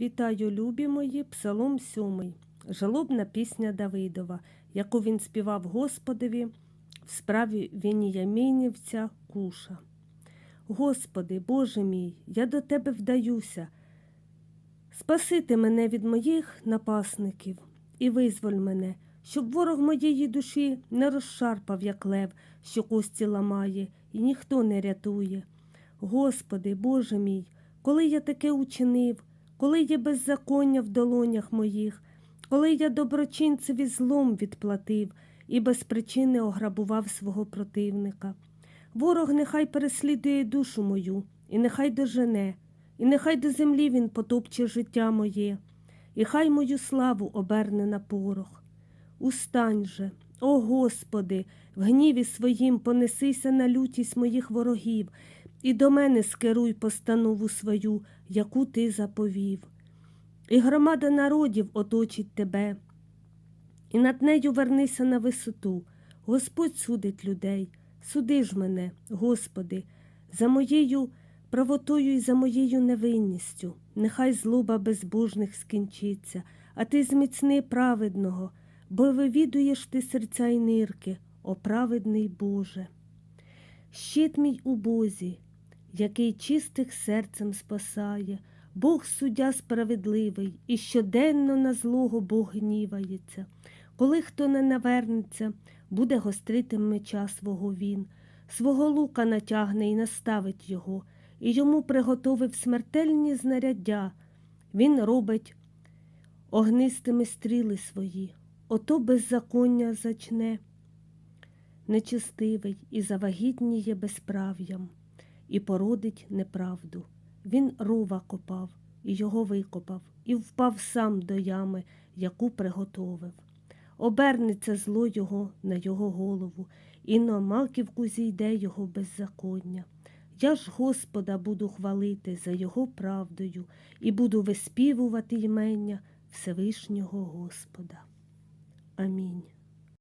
Вітаю, любі мої, Псалом 7, жалобна пісня Давидова, яку він співав Господові в справі Веніямінівця Куша. Господи, Боже мій, я до Тебе вдаюся. Спасити мене від моїх напасників і визволь мене, щоб ворог моєї душі не розшарпав, як лев, що кості ламає, і ніхто не рятує. Господи, Боже мій, коли я таке учинив, коли є беззаконня в долонях моїх, коли я доброчинцеві злом відплатив і без причини ограбував свого противника. Ворог нехай переслідує душу мою, і нехай дожене, і нехай до землі він потопче життя моє, і хай мою славу оберне на порох. Устань же, о Господи, в гніві своїм понесися на лютість моїх ворогів, і до мене скеруй постанову свою, яку ти заповів. І громада народів оточить тебе, і над нею вернися на висоту. Господь судить людей, суди ж мене, Господи, за моєю правотою і за моєю невинністю. Нехай злоба безбожних скінчиться, а ти зміцни праведного, бо вивідуєш ти серця й нирки, о праведний Боже. Щит мій у Бозі, який чистих серцем спасає, Бог суддя справедливий, і щоденно на злого Бог гнівається. Коли хто не навернеться, буде гострити меча свого він, свого лука натягне і наставить його, і йому приготовив смертельні знаряддя. Він робить огнистими стріли свої, ото беззаконня зачне. Нечистивий і завагітніє безправ'ям, і породить неправду. Він рова копав, і його викопав, і впав сам до ями, яку приготовив. Обернеться зло його на його голову, і на маківку зійде його беззаконня. Я ж Господа буду хвалити за його правдою і буду виспівувати ймення Всевишнього Господа. Амінь.